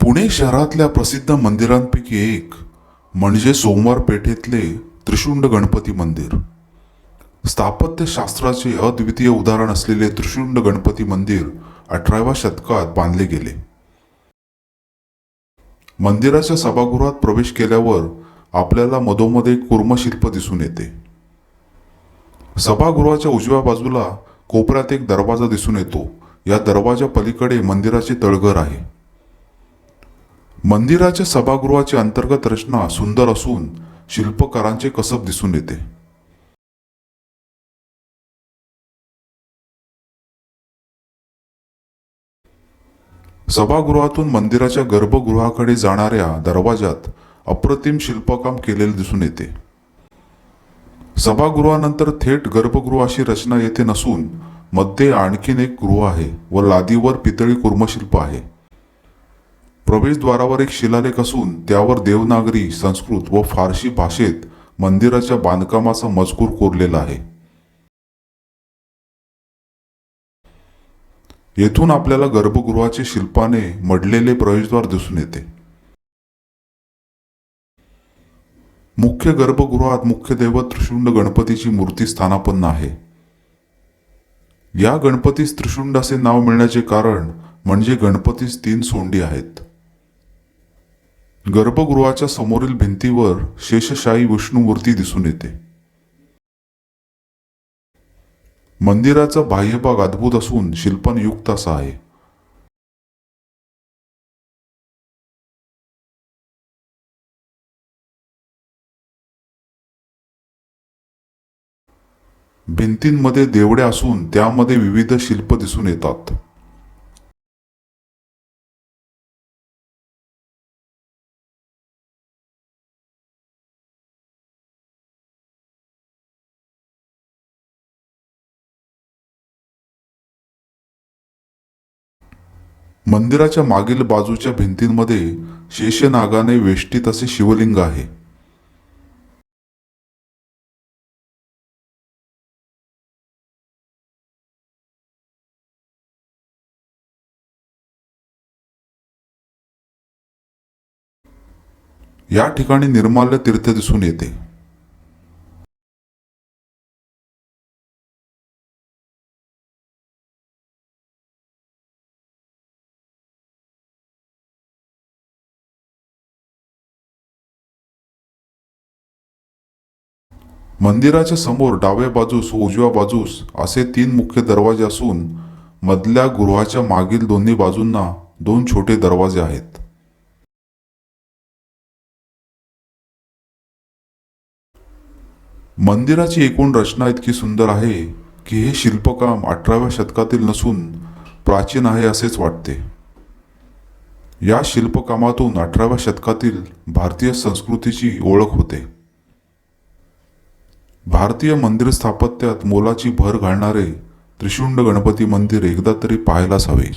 पुणे शहरातल्या प्रसिद्ध मंदिरांपैकी एक म्हणजे सोमवार पेठेतले त्रिशुंड गणपती मंदिर. स्थापत्यशास्त्राचे अद्वितीय उदाहरण असलेले त्रिशुंड गणपती मंदिर अठराव्या शतकात बांधले गेले. मंदिराच्या सभागृहात प्रवेश केल्यावर आपल्याला मधोमध एक कुर्मशिल्प दिसून येते. सभागृहाच्या उजव्या बाजूला कोपऱ्यात एक दरवाजा दिसून येतो. या दरवाजा पलीकडे मंदिराचे तळघर आहे. मंदिराच्या सभागृहाची अंतर्गत रचना सुंदर असून शिल्पकारांचे कसब दिसून येते. सभागृहातून मंदिराच्या गर्भगृहाकडे जाणाऱ्या दरवाजात अप्रतिम शिल्पकाम केलेले दिसून येते. सभागृहानंतर थेट गर्भगृहाची रचना येथे नसून मध्ये आणखीन एक गृह आहे व लादीवर पितळी कुर्मशिल्प आहे. प्रवेशद्वारावर एक शिलालेख असून त्यावर देवनागरी संस्कृत व फारसी भाषेत मंदिराच्या बांधकामाचा मजकूर कोरलेला आहे. येथून आपल्याला गर्भगृहाचे शिल्पाने मडलेले प्रवेशद्वार दिसून येते. मुख्य गर्भगृहात मुख्य दैवत त्रिशुंड गणपतीची मूर्ती स्थानापन्न आहे. या गणपतीस त्रिशुंड असे नाव मिळण्याचे कारण म्हणजे गणपतीस तीन सोंडी आहेत. गर्भगृहाच्या समोरील भिंतीवर शेषशाही विष्णू मूर्ती दिसून येते. मंदिराचा बाह्यभाग अद्भुत असून शिल्पाने युक्त असा आहे. भिंतींमध्ये देवड्या असून त्यामध्ये विविध शिल्प दिसून येतात. मंदिराच्या मागील बाजूच्या भिंतींमध्ये शेषनागाने वेष्टीत असे शिवलिंग आहे. या ठिकाणी निर्माल्य तीर्थ दिसून येते. मंदिराच्या समोर डाव्या बाजूस उजव्या बाजूस असे तीन मुख्य दरवाजे असून मधल्या गृहाच्या मागील दोन्ही बाजूंना दोन छोटे दरवाजे आहेत. मंदिराची एकूण रचना इतकी सुंदर आहे की हे शिल्पकाम अठराव्या शतकातील नसून प्राचीन आहे असेच वाटते. या शिल्पकामातून अठराव्या शतकातील भारतीय संस्कृतीची ओळख होते. भारतीय मंदिर स्थापत्यात मोलाची भर घालणारे त्रिशुंड गणपती मंदिर एकदा तरी पाहायलाच हवे.